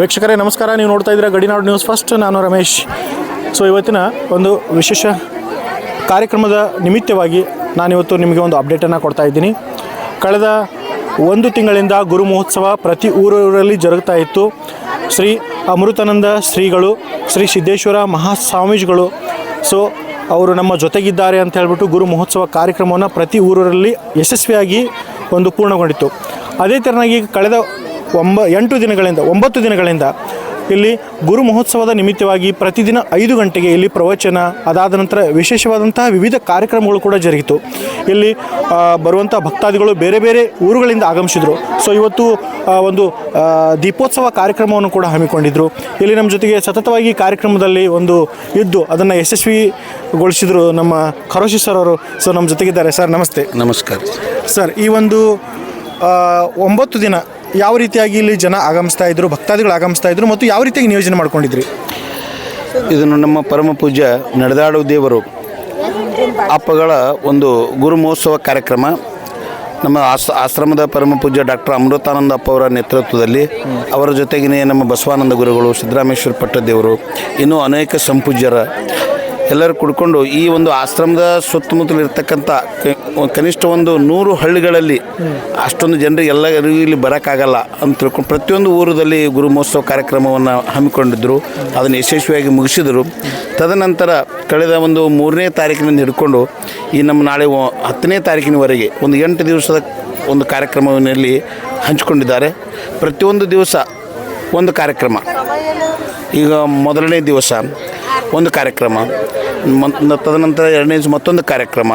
ವೀಕ್ಷಕರೇ, ನಮಸ್ಕಾರ. ನೀವು ನೋಡ್ತಾ ಇದ್ದೀರಾ ಗಡಿನಾಡು ನ್ಯೂಸ್ ಫಸ್ಟ್. ನಾನು ರಮೇಶ್. ಸೊ ಇವತ್ತಿನ ಒಂದು ವಿಶೇಷ ಕಾರ್ಯಕ್ರಮದ ನಿಮಿತ್ತವಾಗಿ ನಾನಿವತ್ತು ನಿಮಗೆ ಒಂದು ಅಪ್ಡೇಟನ್ನು ಕೊಡ್ತಾ ಇದ್ದೀನಿ. ಕಳೆದ ಒಂದು ತಿಂಗಳಿಂದ ಗುರು ಮಹೋತ್ಸವ ಪ್ರತಿ ಊರೂರಲ್ಲಿ ಜರುಗ್ತಾ ಇತ್ತು. ಶ್ರೀ ಅಮೃತಾನಂದ ಶ್ರೀಗಳು, ಶ್ರೀ ಸಿದ್ದೇಶ್ವರ ಮಹಾಸ್ವಾಮೀಜಿಗಳು ಸೊ ಅವರು ನಮ್ಮ ಜೊತೆಗಿದ್ದಾರೆ ಅಂತ ಹೇಳ್ಬಿಟ್ಟು ಗುರು ಮಹೋತ್ಸವ ಕಾರ್ಯಕ್ರಮವನ್ನು ಪ್ರತಿ ಊರಲ್ಲಿ ಯಶಸ್ವಿಯಾಗಿ ಒಂದು ಪೂರ್ಣಗೊಂಡಿತ್ತು. ಅದೇ ಥರನಾಗಿ ಕಳೆದ ಒಂಬ ಎಂಟು ದಿನಗಳಿಂದ ಒಂಬತ್ತು ದಿನಗಳಿಂದ ಇಲ್ಲಿ ಗುರು ಮಹೋತ್ಸವದ ನಿಮಿತ್ತವಾಗಿ ಪ್ರತಿದಿನ ಐದು ಗಂಟೆಗೆ ಇಲ್ಲಿ ಪ್ರವಚನ ಅದಾದ ನಂತರ ವಿಶೇಷವಾದಂತಹ ವಿವಿಧ ಕಾರ್ಯಕ್ರಮಗಳು ಕೂಡ ಜರುಗಿತು. ಇಲ್ಲಿ ಬರುವಂಥ ಭಕ್ತಾದಿಗಳು ಬೇರೆ ಬೇರೆ ಊರುಗಳಿಂದ ಆಗಮಿಸಿದರು. ಸೊ ಇವತ್ತು ಒಂದು ದೀಪೋತ್ಸವ ಕಾರ್ಯಕ್ರಮವನ್ನು ಕೂಡ ಹಮ್ಮಿಕೊಂಡಿದ್ದರು ಇಲ್ಲಿ ನಮ್ಮ ಜೊತೆಗೆ ಸತತವಾಗಿ ಕಾರ್ಯಕ್ರಮದಲ್ಲಿ ಒಂದು ಇದ್ದು ಅದನ್ನು ಯಶಸ್ವಿಗೊಳಿಸಿದರು ನಮ್ಮ ಖರೋಶಿ ಸರ್ ಅವರು. ಸೊ ನಮ್ಮ ಜೊತೆಗಿದ್ದಾರೆ. ಸರ್ ನಮಸ್ತೆ. ನಮಸ್ಕಾರ. ಸರ್ ಈ ಒಂದು ಒಂಬತ್ತು ದಿನ ಯಾವ ರೀತಿಯಾಗಿ ಇಲ್ಲಿ ಜನ ಆಗಮಿಸ್ತಾ ಇದ್ರು, ಭಕ್ತಾದಿಗಳು ಆಗಮಿಸ್ತಾ ಇದ್ರು ಮತ್ತು ಯಾವ ರೀತಿಯಾಗಿ ನಿಯೋಜನೆ ಮಾಡ್ಕೊಂಡಿದ್ರಿ? ಇದನ್ನು ನಮ್ಮ ಪರಮ ಪೂಜ್ಯ ನಡೆದಾಡು ದೇವರು. ಅಪ್ಪಗಳ ಒಂದು ಗುರು ಮಹೋತ್ಸವ ಕಾರ್ಯಕ್ರಮ. ನಮ್ಮ ಆಸ್, ಆಶ್ರಮದ ಪರಮ ಪೂಜ್ಯ ಡಾಕ್ಟರ್ ಅಮೃತಾನಂದ ಅಪ್ಪ ಅವರ ನೇತೃತ್ವದಲ್ಲಿ, ಅವರ ಜೊತೆಗಿನೇ ನಮ್ಮ ಬಸವಾನಂದ ಗುರುಗಳು ಸಿದ್ದರಾಮೇಶ್ವರ ಪಟ್ಟದೇವರು, ಇನ್ನೂ ಅನೇಕ ಸಂಪೂಜ್ಯರ ಎಲ್ಲರೂ ಕುಡ್ಕೊಂಡು ಈ ಒಂದು ಆಶ್ರಮದ ಸುತ್ತಮುತ್ತಲು ಇರ್ತಕ್ಕಂಥ ಕನಿಷ್ಠ ಒಂದು ನೂರು ಹಳ್ಳಿಗಳಲ್ಲಿ ಅಷ್ಟೊಂದು ಜನರಿಗೆ ಎಲ್ಲರಿಗೂ ಇಲ್ಲಿ ಬರೋಕ್ಕಾಗಲ್ಲ ಅಂತ ತಿಳ್ಕೊಂಡು ಪ್ರತಿಯೊಂದು ಊರದಲ್ಲಿ ಗುರು ಮಹೋತ್ಸವ ಕಾರ್ಯಕ್ರಮವನ್ನು ಹಮ್ಮಿಕೊಂಡಿದ್ದರು ಅದನ್ನು ಯಶಸ್ವಿಯಾಗಿ ಮುಗಿಸಿದರು. ತದನಂತರ ಕಳೆದ ಒಂದು ಮೂರನೇ ತಾರೀಕಿನಿಂದ ಹಿಡ್ಕೊಂಡು ಈ ನಮ್ಮ ನಾಳೆ ಹತ್ತನೇ ತಾರೀಕಿನವರೆಗೆ ಒಂದು ಎಂಟು ದಿವಸದ ಒಂದು ಕಾರ್ಯಕ್ರಮವನ್ನಲ್ಲಿ ಹಂಚಿಕೊಂಡಿದ್ದಾರೆ. ಪ್ರತಿಯೊಂದು ದಿವಸ ಒಂದು ಕಾರ್ಯಕ್ರಮ. ಈಗ ಮೊದಲನೇ ದಿವಸ ಒಂದು ಕಾರ್ಯಕ್ರಮ. ಮತ್ತು ತದನಂತರ ಎರಡನೇ ಮತ್ತೊಂದು ಕಾರ್ಯಕ್ರಮ.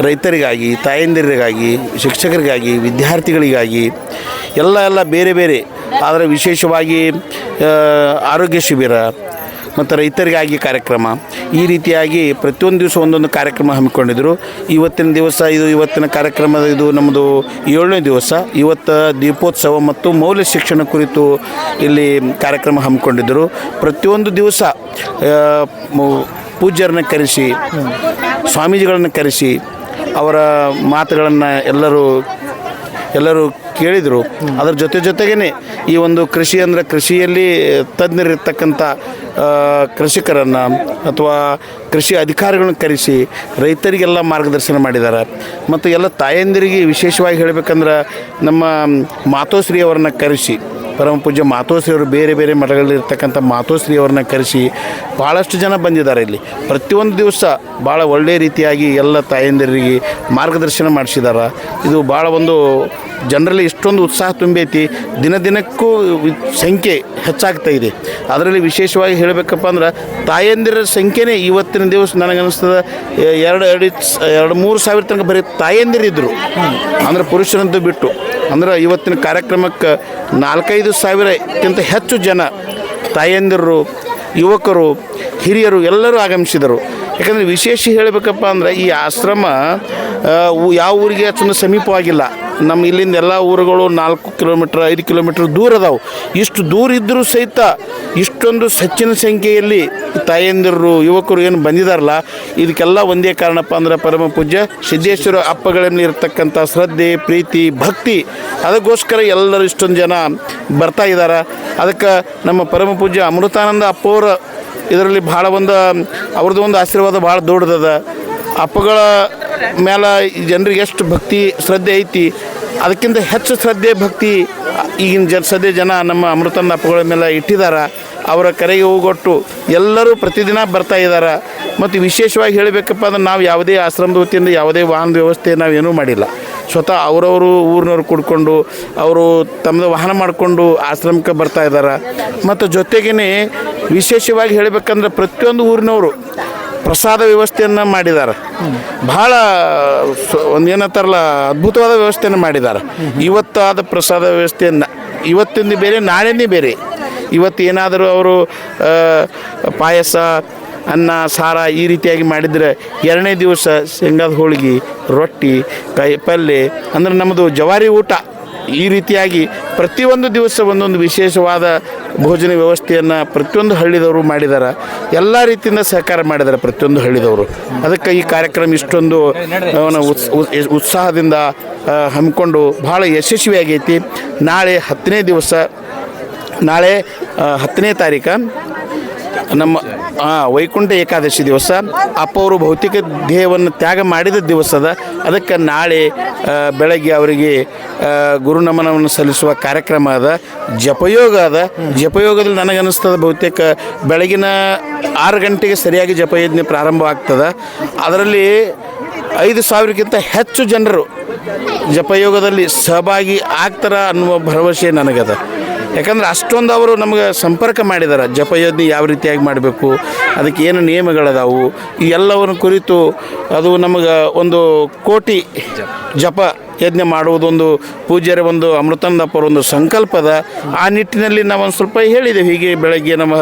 ರೈತರಿಗಾಗಿ, ತಾಯಂದಿರಿಗಾಗಿ, ಶಿಕ್ಷಕರಿಗಾಗಿ, ವಿದ್ಯಾರ್ಥಿಗಳಿಗಾಗಿ ಎಲ್ಲ ಎಲ್ಲ ಬೇರೆ ಬೇರೆ. ಆದರೆ ವಿಶೇಷವಾಗಿ ಆರೋಗ್ಯ ಶಿಬಿರ ಮತ್ತು ರೈತರಿಗಾಗಿ ಕಾರ್ಯಕ್ರಮ. ಈ ರೀತಿಯಾಗಿ ಪ್ರತಿಯೊಂದು ದಿವಸ ಒಂದೊಂದು ಕಾರ್ಯಕ್ರಮ ಹಮ್ಮಿಕೊಂಡಿದ್ದರು ಇವತ್ತಿನ ದಿವಸ ಇದು ಇವತ್ತಿನ ಕಾರ್ಯಕ್ರಮ ಇದು ನಮ್ಮದು ಏಳನೇ ದಿವಸ. ಇವತ್ತು ದೀಪೋತ್ಸವ ಮತ್ತು ಮೌಲ್ಯ ಶಿಕ್ಷಣ ಕುರಿತು ಇಲ್ಲಿ ಕಾರ್ಯಕ್ರಮ ಹಮ್ಮಿಕೊಂಡಿದ್ದರು ಪ್ರತಿಯೊಂದು ದಿವಸ ಪೂಜ್ಯರನ್ನ ಕರೆಸಿ, ಸ್ವಾಮೀಜಿಗಳನ್ನು ಕರೆಸಿ, ಅವರ ಮಾತುಗಳನ್ನು ಎಲ್ಲರೂ ಎಲ್ಲರೂ ಕೇಳಿದರು. ಅದರ ಜೊತೆ ಜೊತೆಗೇ ಈ ಒಂದು ಕೃಷಿ ಅಂದರೆ ಕೃಷಿಯಲ್ಲಿ ತಜ್ಞರಿರ್ತಕ್ಕಂಥ ಕೃಷಿಕರನ್ನು ಅಥವಾ ಕೃಷಿ ಅಧಿಕಾರಿಗಳನ್ನ ಕರೆಸಿ ರೈತರಿಗೆಲ್ಲ ಮಾರ್ಗದರ್ಶನ ಮಾಡಿದ್ದಾರೆ ಮತ್ತು ಎಲ್ಲ ತಾಯಂದಿರಿಗೆ ವಿಶೇಷವಾಗಿ ಹೇಳಬೇಕಂದ್ರೆ ನಮ್ಮ ಮಾತೋಶ್ರೀ ಅವರನ್ನ ಕರೆಸಿ ಪರಮ ಪೂಜ್ಯ ಮಾತೋಶ್ರೀ ಅವರು ಬೇರೆ ಬೇರೆ ಮಠಗಳಲ್ಲಿರ್ತಕ್ಕಂಥ ಮಾತೋಶ್ರೀ ಅವ್ರನ್ನ ಕರೆಸಿ ಭಾಳಷ್ಟು ಜನ ಬಂದಿದ್ದಾರೆ ಇಲ್ಲಿ. ಪ್ರತಿಯೊಂದು ದಿವಸ ಭಾಳ ಒಳ್ಳೆಯ ರೀತಿಯಾಗಿ ಎಲ್ಲ ತಾಯಂದಿರಿಗೆ ಮಾರ್ಗದರ್ಶನ ಮಾಡಿಸಿದ್ದಾರೆ ಇದು ಭಾಳ ಒಂದು ಜನರಲ್ಲಿ ಇಷ್ಟೊಂದು ಉತ್ಸಾಹ ತುಂಬೈತಿ. ದಿನ ದಿನಕ್ಕೂ ಸಂಖ್ಯೆ ಹೆಚ್ಚಾಗ್ತಾ ಇದೆ. ಅದರಲ್ಲಿ ವಿಶೇಷವಾಗಿ ಹೇಳಬೇಕಪ್ಪ ಅಂದ್ರೆ ತಾಯಂದಿರ ಸಂಖ್ಯೆನೇ ಇವತ್ತಿನ ದಿವಸ ನನಗನ್ನಿಸ್ತದೆ ಎರಡು ಎರಡು ಎರಡು, ಮೂರು ಸಾವಿರ ತನಕ ಬರೀ ತಾಯಂದಿರಿದ್ದರು ಅಂದ್ರೆ ಪುರುಷರಂತೂ ಬಿಟ್ಟು. ಅಂದ್ರೆ ಇವತ್ತಿನ ಕಾರ್ಯಕ್ರಮಕ್ಕೆ ನಾಲ್ಕೈದು ಸಾವಿರಕ್ಕಿಂತ ಹೆಚ್ಚು ಜನ ತಾಯಂದಿರು, ಯುವಕರು, ಹಿರಿಯರು ಎಲ್ಲರೂ ಆಗಮಿಸಿದರು. ಯಾಕಂದರೆ ವಿಶೇಷ ಹೇಳಬೇಕಪ್ಪ ಅಂದ್ರೆ ಈ ಆಶ್ರಮ ಯಾವ ಊರಿಗೆ ಅಷ್ಟೊಂದು ಸಮೀಪವಾಗಿಲ್ಲ. ನಮ್ಮ ಇಲ್ಲಿಂದ ಎಲ್ಲ ಊರುಗಳು ನಾಲ್ಕು ಕಿಲೋಮೀಟ್ರ್, ಐದು ಕಿಲೋಮೀಟ್ರ್ ದೂರ ಅದಾವೆ. ಇಷ್ಟು ದೂರ ಇದ್ದರೂ ಸಹಿತ ಇಷ್ಟೊಂದು ಹೆಚ್ಚಿನ ಸಂಖ್ಯೆಯಲ್ಲಿ ತಾಯಂದಿರು, ಯುವಕರು ಏನು ಬಂದಿದಾರಲ್ಲ, ಇದಕ್ಕೆಲ್ಲ ಒಂದೇ ಕಾರಣಪ್ಪ ಅಂದ್ರೆ ಪರಮ ಪೂಜ್ಯ ಸಿದ್ದೇಶ್ವರ ಅಪ್ಪಗಳಲ್ಲಿ ಇರತಕ್ಕಂಥ ಶ್ರದ್ಧೆ, ಪ್ರೀತಿ, ಭಕ್ತಿ, ಅದಕ್ಕೋಸ್ಕರ ಎಲ್ಲರೂ ಇಷ್ಟೊಂದು ಜನ ಬರ್ತಾ ಇದ್ದಾರೆ ಅದಕ್ಕೆ ನಮ್ಮ ಪರಮ ಪೂಜ್ಯ ಅಮೃತಾನಂದ ಅಪ್ಪವರ ಇದರಲ್ಲಿ ಭಾಳ ಒಂದು, ಅವ್ರದ್ದು ಒಂದು ಆಶೀರ್ವಾದ ಭಾಳ ದೊಡ್ಡದದ. ಅಪ್ಪಗಳ ಮೇಲೆ ಜನರಿಗೆ ಎಷ್ಟು ಭಕ್ತಿ, ಶ್ರದ್ಧೆ ಐತಿ, ಅದಕ್ಕಿಂತ ಹೆಚ್ಚು ಶ್ರದ್ಧೆ, ಭಕ್ತಿ, ಈಗಿನ ಜನ, ಸದ್ಯ ಜನ ನಮ್ಮ ಅಮೃತಾನಂದ ಅಪ್ಪಗಳ ಮೇಲೆ ಇಟ್ಟಿದ್ದಾರೆ ಅವರ ಕರೆಗೆ ಹೋಗೊಟ್ಟು ಎಲ್ಲರೂ ಪ್ರತಿದಿನ ಬರ್ತಾ ಇದ್ದಾರೆ ಮತ್ತು ವಿಶೇಷವಾಗಿ ಹೇಳಬೇಕಪ್ಪ ಅಂದ್ರೆ ನಾವು ಯಾವುದೇ ಆಶ್ರಮದ ವತಿಯಿಂದ ಯಾವುದೇ ವಾಹನ ವ್ಯವಸ್ಥೆ ನಾವೇನೂ ಮಾಡಿಲ್ಲ. ಸ್ವತಃ ಅವರವರು ಊರಿನವ್ರು ಕುಡ್ಕೊಂಡು, ಅವರು ತಮ್ಮದು ವಾಹನ ಮಾಡಿಕೊಂಡು ಆಶ್ರಮಕ್ಕೆ ಬರ್ತಾ ಇದ್ದಾರೆ ಮತ್ತು ಜೊತೆಗೇ ವಿಶೇಷವಾಗಿ ಹೇಳಬೇಕಂದ್ರೆ ಪ್ರತಿಯೊಂದು ಊರಿನವರು ಪ್ರಸಾದ ವ್ಯವಸ್ಥೆಯನ್ನು ಮಾಡಿದ್ದಾರೆ ಬಹಳ ಒಂದು ಏನಂತಾರಲ್ಲ, ಅದ್ಭುತವಾದ ವ್ಯವಸ್ಥೆಯನ್ನು ಮಾಡಿದ್ದಾರೆ ಇವತ್ತಾದ ಪ್ರಸಾದ ವ್ಯವಸ್ಥೆಯನ್ನು ಇವತ್ತಿಂದ ಬೇರೆ ನಾಳೆನೇ ಬೇರೆ. ಇವತ್ತು ಏನಾದರೂ ಅವರು ಪಾಯಸ, ಅನ್ನ, ಸಾರ ಈ ರೀತಿಯಾಗಿ ಮಾಡಿದರೆ ಎರಡನೇ ದಿವಸ ಶೇಂಗಾದ ಹೋಳಿಗೆ, ರೊಟ್ಟಿ, ಕಾಯಿ ಪಲ್ಯ ಅಂದರೆ ನಮ್ಮದು ಜವಾರಿ ಊಟ. ಈ ರೀತಿಯಾಗಿ ಪ್ರತಿಯೊಂದು ದಿವಸ ಒಂದೊಂದು ವಿಶೇಷವಾದ ಭೋಜನ ವ್ಯವಸ್ಥೆಯನ್ನು ಪ್ರತಿಯೊಂದು ಹಳ್ಳಿದವರು ಮಾಡಿದ್ದಾರೆ ಎಲ್ಲ ರೀತಿಯಿಂದ ಸಹಕಾರ ಮಾಡಿದ್ದಾರೆ ಪ್ರತಿಯೊಂದು ಹಳ್ಳಿದವರು. ಅದಕ್ಕೆ ಈ ಕಾರ್ಯಕ್ರಮ ಇಷ್ಟೊಂದು ಉತ್ಸ್- ಉತ್- ಉತ್ಸಾಹದಿಂದ ಹಮ್ಮಿಕೊಂಡು ಭಾಳ ಯಶಸ್ವಿಯಾಗೈತಿ. ನಾಳೆ ಹತ್ತನೇ ದಿವಸ ನಾಳೆ ಹತ್ತನೇ ತಾರೀಕು ನಮ್ಮ ವೈಕುಂಠ ಏಕಾದಶಿ ದಿವಸ, ಅಪ್ಪ ಅವರು ಭೌತಿಕ ದೇಹವನ್ನು ತ್ಯಾಗ ಮಾಡಿದ ದಿವಸದ, ಅದಕ್ಕೆ ನಾಳೆ ಬೆಳಗ್ಗೆ ಅವರಿಗೆ ಗುರು ನಮನವನ್ನು ಸಲ್ಲಿಸುವ ಕಾರ್ಯಕ್ರಮ ಅದ, ಜಪಯೋಗ ಅದ. ಜಪಯೋಗದಲ್ಲಿ ನನಗನ್ನಿಸ್ತದೆ ಬಹುತೇಕ, ಬೆಳಗಿನ ಆರು ಗಂಟೆಗೆ ಸರಿಯಾಗಿ ಜಪಯಜ್ಞೆ ಪ್ರಾರಂಭ ಆಗ್ತದೆ. ಅದರಲ್ಲಿ ಐದು ಸಾವಿರಕ್ಕಿಂತ ಹೆಚ್ಚು ಜನರು ಜಪಯೋಗದಲ್ಲಿ ಸಹಭಾಗಿ ಆಗ್ತಾರ ಅನ್ನುವ ಭರವಸೆ ನನಗದ. ಯಾಕಂದ್ರೆ ಅಷ್ಟೊಂದು ಅವರು ನಮಗೆ ಸಂಪರ್ಕ ಮಾಡಿದ್ದಾರೆ ಜಪಯಜ್ಞ ಯಾವ ರೀತಿಯಾಗಿ ಮಾಡಬೇಕು, ಅದಕ್ಕೆ ಏನು ನಿಯಮಗಳದಾವು, ಈ ಎಲ್ಲವನ್ನು ಕುರಿತು ಅದು ನಮಗೆ ಒಂದು ಕೋಟಿ ಜಪ ಯಜ್ಞ ಮಾಡುವುದೊಂದು, ಪೂಜ್ಯರ ಒಂದು ಅಮೃತಾನಂದಪ್ಪರ ಒಂದು ಸಂಕಲ್ಪದ, ಆ ನಿಟ್ಟಿನಲ್ಲಿ ನಾವು ಒಂದು ಸ್ವಲ್ಪ ಹೇಳಿದೆವು ಹೀಗೆ ಬೆಳಗ್ಗೆ ನಮ್ಮ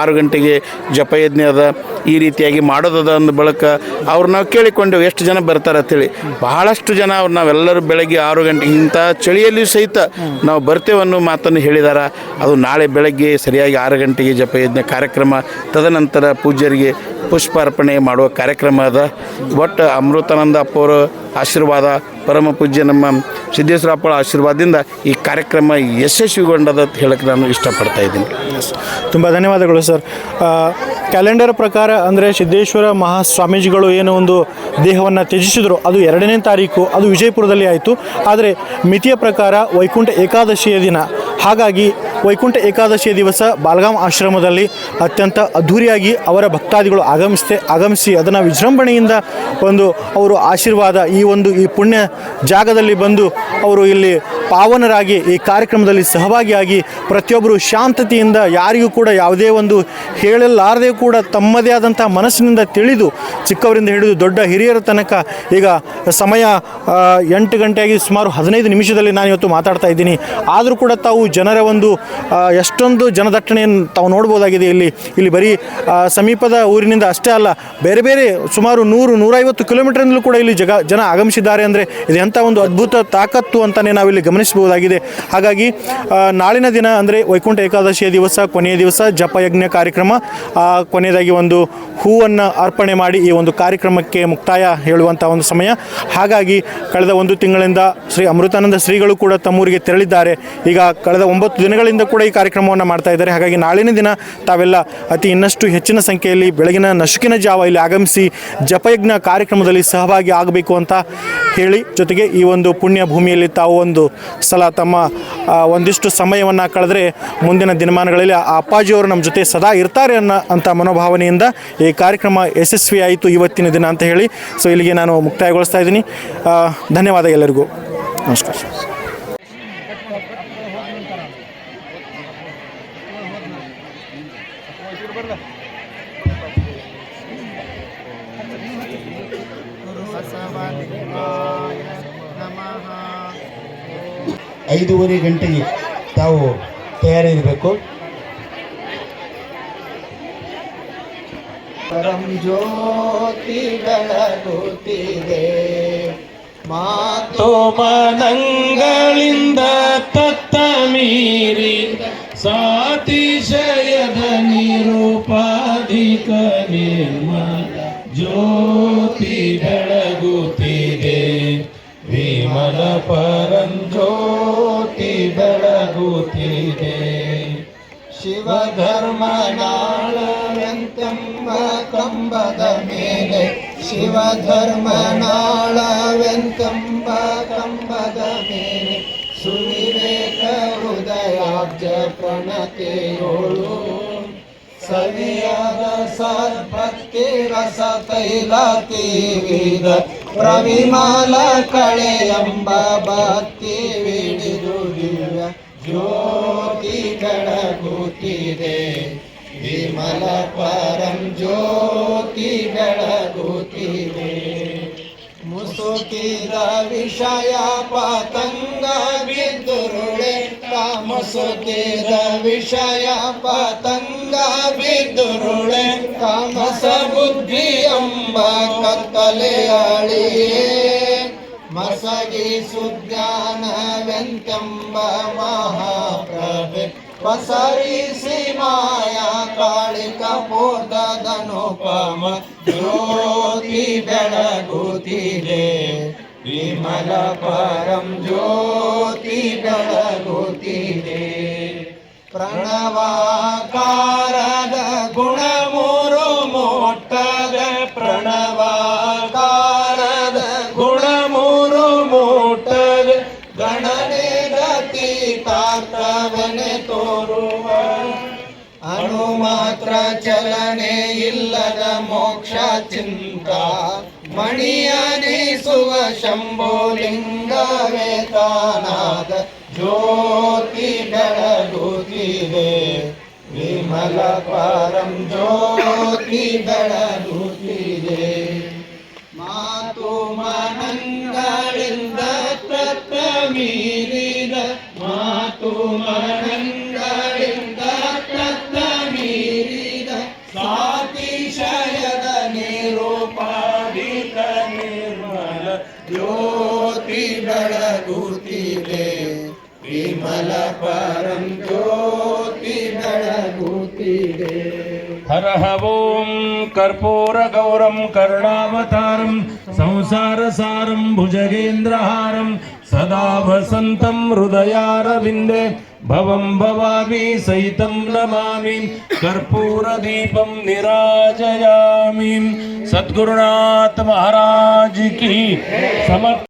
ಆರು ಗಂಟೆಗೆ ಜಪಯಜ್ಞ ಅದ, ಈ ರೀತಿಯಾಗಿ ಮಾಡೋದದ ಅಂದ ಬಳಕ. ಅವ್ರು ನಾವು ಕೇಳಿಕೊಂಡೆವು, ಎಷ್ಟು ಜನ ಬರ್ತಾರೆ ಅಂತೇಳಿ. ಬಹಳಷ್ಟು ಜನ ಅವ್ರು ನಾವೆಲ್ಲರೂ ಬೆಳಗ್ಗೆ ಆರು ಗಂಟೆ, ಇಂಥ ಚಳಿಯಲ್ಲಿಯೂ ಸಹಿತ ನಾವು ಬರ್ತೇವೆ ಅನ್ನೋ ಮಾತನ್ನು ಹೇಳಿದಾರ. ಅದು ನಾಳೆ ಬೆಳಗ್ಗೆ ಸರಿಯಾಗಿ ಆರು ಗಂಟೆಗೆ ಜಪಯಜ್ಞ ಕಾರ್ಯಕ್ರಮ, ತದನಂತರ ಪೂಜ್ಯರಿಗೆ ಪುಷ್ಪಾರ್ಪಣೆ ಮಾಡುವ ಕಾರ್ಯಕ್ರಮ ಅದ. ಒಟ್ಟು ಅಮೃತಾನಂದ ಅಪ್ಪವರು ಆಶೀರ್ವಾದ ಪರಮ ಪೂಜ್ಯ ನಮ್ಮ ಸಿದ್ದೇಶ್ವರಪ್ಪಳ ಆಶೀರ್ವಾದದಿಂದ ಈ ಕಾರ್ಯಕ್ರಮ ಯಶಸ್ವಿಗೊಂಡದ ಅಂತ ಹೇಳಕ್ಕೆ ನಾನು ಇಷ್ಟಪಡ್ತಾ ಇದ್ದೀನಿ. ತುಂಬ ಧನ್ಯವಾದಗಳು ಸರ್. ಕ್ಯಾಲೆಂಡರ್ ಪ್ರಕಾರ ಅಂದರೆ ಸಿದ್ದೇಶ್ವರ ಮಹಾಸ್ವಾಮೀಜಿಗಳು ಏನು ಒಂದು ದೇಹವನ್ನು ತ್ಯಜಿಸಿದರು ಅದು ಎರಡನೇ ತಾರೀಕು, ಅದು ವಿಜಯಪುರದಲ್ಲಿ ಆಯಿತು. ಆದರೆ ಮಿತಿಯ ಪ್ರಕಾರ ವೈಕುಂಠ ಏಕಾದಶಿಯ ದಿನ. ಹಾಗಾಗಿ ವೈಕುಂಠ ಏಕಾದಶಿಯ ದಿವಸ ಬಾಲ್ಗಾಮ್ ಆಶ್ರಮದಲ್ಲಿ ಅತ್ಯಂತ ಅದ್ಧೂರಿಯಾಗಿ ಅವರ ಭಕ್ತಾದಿಗಳು ಆಗಮಿಸ್ತೆ, ಆಗಮಿಸಿ ಅದನ್ನು ವಿಜೃಂಭಣೆಯಿಂದ ಒಂದು ಅವರು ಆಶೀರ್ವಾದ ಈ ಒಂದು ಈ ಪುಣ್ಯ ಜಾಗದಲ್ಲಿ ಬಂದು ಅವರು ಇಲ್ಲಿ ಪಾವನರಾಗಿ ಈ ಕಾರ್ಯಕ್ರಮದಲ್ಲಿ ಸಹಭಾಗಿಯಾಗಿ ಪ್ರತಿಯೊಬ್ಬರು ಶಾಂತತೆಯಿಂದ ಯಾರಿಗೂ ಕೂಡ ಯಾವುದೇ ಒಂದು ಹೇಳಲಾರದೆ ಕೂಡ ತಮ್ಮದೇ ಆದಂಥ ಮನಸ್ಸಿನಿಂದ ತಿಳಿದು ಚಿಕ್ಕವರಿಂದ ಹಿಡಿದು ದೊಡ್ಡ ಹಿರಿಯರ ತನಕ ಈಗ ಸಮಯ ಎಂಟು ಗಂಟೆಯಾಗಿ ಸುಮಾರು ಹದಿನೈದು ನಿಮಿಷದಲ್ಲಿ ನಾನು ಇವತ್ತು ಮಾತಾಡ್ತಾ ಇದ್ದೀನಿ. ಆದರೂ ಕೂಡ ತಾವು ಜನರ ಒಂದು ಎಷ್ಟೊಂದು ಜನದಟ್ಟಣೆಯನ್ನು ತಾವು ನೋಡ್ಬೋದಾಗಿದೆ ಇಲ್ಲಿ. ಇಲ್ಲಿ ಬರೀ ಸಮೀಪದ ಊರಿನಿಂದ ಅಷ್ಟೇ ಅಲ್ಲ, ಬೇರೆ ಬೇರೆ ಸುಮಾರು ನೂರು, ನೂರೈವತ್ತು ಕಿಲೋಮೀಟರ್ನಲ್ಲೂ ಕೂಡ ಇಲ್ಲಿ ಜಗ, ಜನ ಆಗಮಿಸಿದ್ದಾರೆ ಅಂದರೆ ಇದು ಎಂಥ ಒಂದು ಅದ್ಭುತ ತಾಕತ್ತು ಅಂತಲೇ ನಾವಿಲ್ಲಿ ಗಮನಿಸಬಹುದಾಗಿದೆ. ಹಾಗಾಗಿ ನಾಳಿನ ದಿನ ಅಂದರೆ ವೈಕುಂಠ ಏಕಾದಶಿಯ ದಿವಸ, ಕೊನೆಯ ದಿವಸ ಜಪಯಜ್ಞ ಕಾರ್ಯಕ್ರಮ. ಕೊನೆಯದಾಗಿ ಒಂದು ಹೂವನ್ನು ಅರ್ಪಣೆ ಮಾಡಿ ಈ ಒಂದು ಕಾರ್ಯಕ್ರಮಕ್ಕೆ ಮುಕ್ತಾಯ ಹೇಳುವಂಥ ಒಂದು ಸಮಯ. ಹಾಗಾಗಿ, ಕಳೆದ ಒಂದು ತಿಂಗಳಿಂದ ಶ್ರೀ ಅಮೃತಾನಂದ ಶ್ರೀಗಳು ಕೂಡ ತಮ್ಮೂರಿಗೆ ತೆರಳಿದ್ದಾರೆ. ಈಗ ಕಳೆದ ಒಂಬತ್ತು ದಿನಗಳಿಂದ ಕೂಡ ಈ ಕಾರ್ಯಕ್ರಮವನ್ನು ಮಾಡ್ತಾ ಇದ್ದಾರೆ. ಹಾಗಾಗಿ ನಾಳಿನ ದಿನ ತಾವೆಲ್ಲ ಅತಿ ಇನ್ನಷ್ಟು ಹೆಚ್ಚಿನ ಸಂಖ್ಯೆಯಲ್ಲಿ ಬೆಳಗಿನ ನಶುಕಿನ ಜಾವ ಇಲ್ಲಿ ಆಗಮಿಸಿ ಜಪಯಜ್ಞ ಕಾರ್ಯಕ್ರಮದಲ್ಲಿ ಸಹಭಾಗಿ ಆಗಬೇಕು ಅಂತ ಹೇಳಿ ಜೊತೆಗೆ ಈ ಒಂದು ಪುಣ್ಯ ಭೂಮಿಯಲ್ಲಿ ತಾವು ಒಂದು ಸಲ ತಮ್ಮ ಒಂದಿಷ್ಟು ಸಮಯವನ್ನು ಕಳೆದ್ರೆ ಮುಂದಿನ ದಿನಮಾನಗಳಲ್ಲಿ ಆ ಅಪ್ಪಾಜಿಯವರು ನಮ್ಮ ಜೊತೆ ಸದಾ ಇರ್ತಾರೆ ಅನ್ನೋ ಅಂತ ಮನೋಭಾವನೆಯಿಂದ ಈ ಕಾರ್ಯಕ್ರಮ ಯಶಸ್ವಿಯಾಯಿತು ಇವತ್ತಿನ ದಿನ ಅಂತ ಹೇಳಿ. ಸೊ ಇಲ್ಲಿಗೆ ನಾನು ಮುಕ್ತಾಯಗೊಳಿಸ್ತಾ ಇದ್ದೀನಿ. ಧನ್ಯವಾದ ಎಲ್ಲರಿಗೂ. ನಮಸ್ಕಾರ. ಐದೂವರೆ ಗಂಟೆಗೆ ತಾವು ತಯಾರಿರಬೇಕು. ಪರಂ ಜ್ಯೋತಿ ಬೆಳಗುತ್ತಿದೆ ಮಾತು ಮನಂಗಳಿಂದ ತತ್ತ ಮೀರಿ ಸಾತಿಶಯದ ನಿರೂಪಾಧಿಕ ನಿರ್ಮಲ ಜ್ಯೋತಿ ಬೆಳಗುತ್ತಿದೆ ವಿಮಲ ಪರಂಜ್ಯೋತಿ ಶಿವಧರ್ಮನಾಳವೆಂತೆಂಬ ಕಂಬದ ಮೇಲೆ ಶಿವಧರ್ಮನಾಳವೆಂತೆಂಬ ಕಂಬದ ಮೇಲೆ ಸುವಿವೇಕ ಹೃದಯಾಬ್ಜ ಪ್ರಣತೆಯೋಳು ಸವಿಯಾದ ಸದ್ಭಕ್ತಿ ರಸ ತೈಲ ತೀವಿದ ಪ್ರವಿಮಾಲ ಕಳೆ ಎಂಬ ಭಕ್ತಿ ವಿಡಿದು ದಿವ್ಯ ವಿಮಲ ಪರಂ ಜ್ಯೋತಿ ಬೆಳಗುತ್ತಿದೆ. ಮುಸುಕಿದ ವಿಷಯ ಪತಂಗ ಬಿದ್ದುರುಳೆ. ಕಾಮಸುಕಿದ ವಿಷಯ ಪತಂಗ ಬಿದ್ದುರುಳೆ. ಕಾಮಸ ಬುದ್ಧಿ ಎಂಬ ಕತ್ತಲೆ ಅಳಿಯೇ. ಮಸಗಿ ಸುಜ್ಞಾನವೆಂತೆಂಬ ಮಹಾಪ್ರಭೆ ಪಸರಿಸಿ ಮಾಯಾ ಕಾಳಿಕ ಪೋದದನುಪಮ ಜ್ಯೋತಿ ಬೆಳಗುತ್ತಿದೆ ವಿಮಲ ಪರಂ ಜ್ಯೋತಿ ಬೆಳಗುತ್ತಿದೆ ಪ್ರಣವಾಕಾರದ ಚಲನೆ ಇಲ್ಲದ ಮೋಕ್ಷ ಚಿಂತ. ಮಣಿಯನಿಸುವ ಶಂಭೋಲಿಂಗವೇತಾನಾದ ಜ್ಯೋತಿ ಬೆಳಗುತ್ತಿದೆ ವಿಮಲ ಪರಂ ಜ್ಯೋತಿ ಬೆಳಗುತ್ತಿದೆ ಮಾತು ಮನಂಗಳಿಂದ हरः ॐ कर्पूरगौरं करुणावतारं संसारसारं भुजगेन्द्रहारं सदा वसन्तं हृदयारविन्दे भवं भवामि सहितं नमामि कर्पूरदीपं निराजयामि सद्गुरुनाथ महाराज की समर्थ